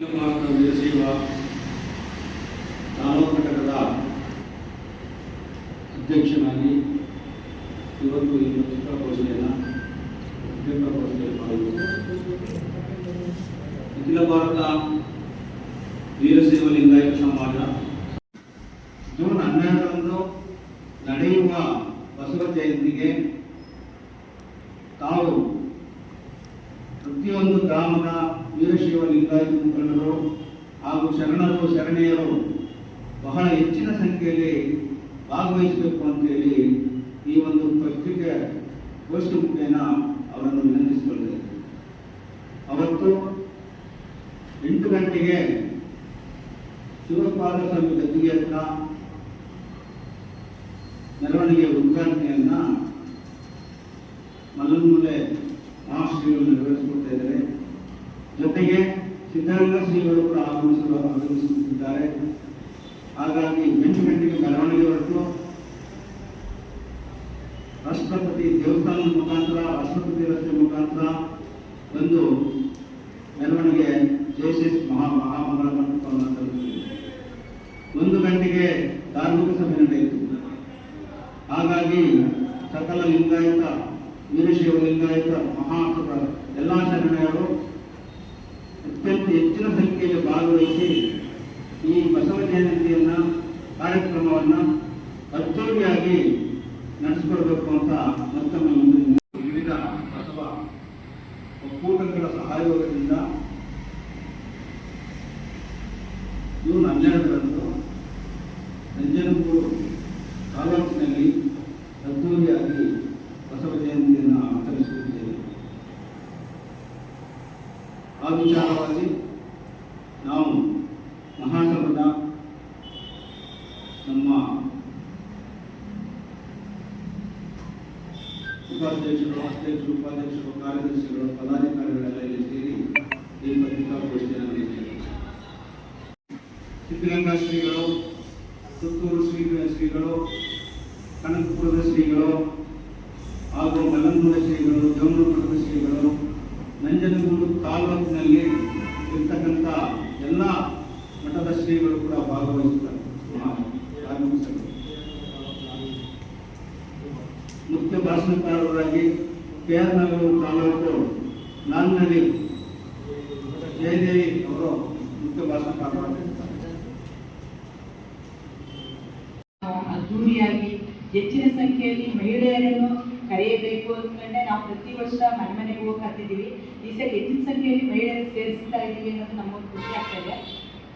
ವೀರಶೈವ ತಾಲೂಕು ಘಟಕದ ಅಧ್ಯಕ್ಷನಾಗಿ ಇವತ್ತು ಈ ಪತ್ರಿಕಾಗೋಷ್ಠಿಯನ್ನು ಪತ್ರಿಕಾಗೋಷ್ಠಿಯಲ್ಲಿ ಪಾಲ್ಗೊಂಡು ಅಖಿಲ ಭಾರತ ವೀರಶೈವ ಲಿಂಗಾಯತ ಸಮಾಜ. ಜೂನ್ ಹನ್ನೆರಡರಂದು ನಡೆಯುವ ಬಸವ ಜಯಂತಿಗೆ ತಾವು ಪ್ರತಿಯೊಂದು ಗ್ರಾಮದ ವೀರಶೈವ ಲಿಂಗಾಯತ ಮುಖಂಡರು ಹಾಗೂ ಶರಣರು, ಶರಣೆಯರು ಬಹಳ ಹೆಚ್ಚಿನ ಸಂಖ್ಯೆಯಲ್ಲಿ ಭಾಗವಹಿಸಬೇಕು ಅಂತ ಹೇಳಿ ಈ ಒಂದು ಪತ್ರಿಕೆ ಗೋಷ್ಠಿ ಮುಖೇನ ಅವರನ್ನು ವಿನಂತಿಸಿಕೊಂಡಿದೆ ಅವತ್ತು ಎಂಟು ಗಂಟೆಗೆ ಶಿವಪಾದ ಸ್ವಾಮಿ ಗದ್ದಿಗೆ ಹತ್ರ ಮೆರವಣಿಗೆ ಉದ್ಘಾಟನೆಯನ್ನ ಜೊತೆಗೆ ಸಿದ್ಧಗಂಗಾ ಶ್ರೀಗಳು ಕೂಡ ಆಗಮಿಸಲು ಆಗಮಿಸುತ್ತಿದ್ದಾರೆ ಹಾಗಾಗಿ ಎಂಟು ಗಂಟೆಗೆ ಮೆರವಣಿಗೆ ಹೊರಟು ರಾಷ್ಟ್ರಪತಿ ದೇವಸ್ಥಾನದ ಮುಖಾಂತರ, ರಾಷ್ಟ್ರಪತಿ ರಸ್ತೆ ಮುಖಾಂತರ ಒಂದು ಮೆರವಣಿಗೆ ಜಯಶೇಷ್ ಮಹಾ ಮಹಾಮಂಗಳ ಮಂಟಪವನ್ನು ತಲುಪಿದೆ ಒಂದು ಗಂಟೆಗೆ ಧಾರ್ಮಿಕ ಸಭೆ ನಡೆಯಿತು. ಹಾಗಾಗಿ ಸಕಲ ಲಿಂಗಾಯತ, ವೀರಶೈವ ಲಿಂಗಾಯತ ಮಹಾಸಭ ಎಲ್ಲ ಶರಣರು ಅತ್ಯಂತ ಹೆಚ್ಚಿನ ಸಂಖ್ಯೆಯಲ್ಲಿ ಭಾಗವಹಿಸಿ ಈ ಬಸವ ಜಯಂತಿಯನ್ನ ಕಾರ್ಯಕ್ರಮವನ್ನ ಅದ್ದೂರಿಯಾಗಿ ನಡೆಸಿಕೊಡ್ಬೇಕು ಅಂತ ಮತ್ತೊಮ್ಮೆ ವಿವಿಧ ಅಥವಾ ಒಕ್ಕೂಟಗಳ ಸಹಯೋಗದಿಂದ ಜೂನ್ ಹನ್ನೆರಡರಂದು ನಂಜನಗೂಡು ತಾಲೂಕಿನಲ್ಲಿ ಅದ್ದೂರಿಯಾಗಿ ಬಸವ ಜಯಂತಿಯನ್ನು ಆಚರಿಸುತ್ತಿದ್ದೇವೆ. ಆ ವಿಚಾರವಾಗಿ ನಾವು ಮಹಾಸಭದ ನಮ್ಮ ಉಪಾಧ್ಯಕ್ಷರು ಅಧ್ಯಕ್ಷರು ಉಪಾಧ್ಯಕ್ಷರು, ಕಾರ್ಯದರ್ಶಿಗಳು, ಪದಾಧಿಕಾರಿಗಳೆಲ್ಲ ಇಲ್ಲಿ ಸೇರಿ ಈ ಪತ್ರಿಕಾಗೋಷ್ಠಿಯನ್ನು ಸಿದ್ಧಗಂಗಾ ಶ್ರೀಗಳು ಸುತ್ತೂರು ಶ್ರೀ ಶ್ರೀಗಳು, ಕನಕಪುರದ ಶ್ರೀಗಳು, ಹಾಗೂ ಮಲಂದೂರ ಶ್ರೀಗಳು ಜಮನಪುರದ ಶ್ರೀಗಳು, ನಂಜನಗೂಡು ತಾಲೂಕಿನಲ್ಲಿ ಇರ್ತಕ್ಕಂಥ ಎಲ್ಲ ಮಠದ ಶ್ರೀಗಳು ಕೂಡ ಭಾಗವಹಿಸುತ್ತಾರೆ ಮಹಾ- ಧಾರ್ಮಿಕ ಸಭೆ. ಆರ್ ನಗರ ತಾಲೂಕು ನಾಲ್ನಲ್ಲಿ ಜಯದೇವಿ ಅವರು ಮುಖ್ಯ ಭಾಷಣ ಅದ್ದೂರಿಯಾಗಿ ಹೆಚ್ಚಿನ ಸಂಖ್ಯೆಯಲ್ಲಿ ಮಹಿಳೆಯರನ್ನು ಕರೆಯಬೇಕು ಅಂದ್ಕೊಂಡೆ ನಾವು ಪ್ರತಿ ವರ್ಷ ಮನೆ ಮನೆಗೆ ಹೋಗಿ ಈ ಸರಿ ಹೆಚ್ಚಿನ ಸಂಖ್ಯೆಯಲ್ಲಿ ಮಹಿಳೆಯರು ಸೇರಿಸ್ತಾ ಇದ್ದೀವಿ ಅನ್ನೋದು ನಮಗೆ ಖುಷಿ ಆಗ್ತಾ ಇದೆ.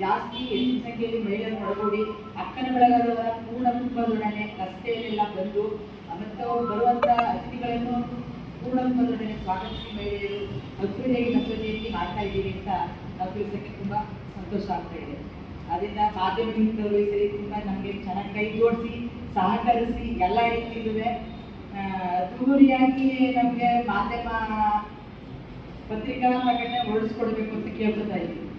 ಜಾಸ್ತಿ ಹೆಚ್ಚಿನ ಸಂಖ್ಯೆಯಲ್ಲಿ ಮಹಿಳೆಯರು ಒಳಗೂಡಿ ಅಕ್ಕನ ಬಳಗದವರ ಪೂರ್ಣ ಕುಟುಂಬದೊಡನೆ ರಸ್ತೆಯಲ್ಲೆಲ್ಲ ಬಂದು ಮತ್ತು ಅವರು ಬರುವಂಥ ಅತಿಥಿಗಳನ್ನು ಪೂರ್ಣ ಸ್ವಾಗತಿಸಿ ಮಹಿಳೆಯರು ಅದ್ಭುತವಾಗಿ ಜಯಂತಿ ಮಾಡ್ತಾ ಇದ್ದೀವಿ ಅಂತ ನಾವು ತಿಳಿಸೋಕ್ಕೆ ತುಂಬ ಸಂತೋಷ ಆಗ್ತಾ ಇದೆ ಅದರಿಂದ ಮಾಧ್ಯಮದವರು ಸರಿ ತುಂಬ ನಮಗೆ ಚೆನ್ನಾಗಿ ಕೈ ಜೋಡಿಸಿ ಸಹಕರಿಸಿ ಎಲ್ಲ ರೀತಿಯಲ್ಲೂ ತುಮೂರಿಯಾಗಿ ನಮಗೆ ಮಾಧ್ಯಮ ಪತ್ರಿಕಾ ಪ್ರಕಟಣೆ ಹೊರಡಿಸ್ಕೊಡ್ಬೇಕು ಅಂತ ಕೇಳ್ಕೊತಾ ಇದ್ದೀವಿ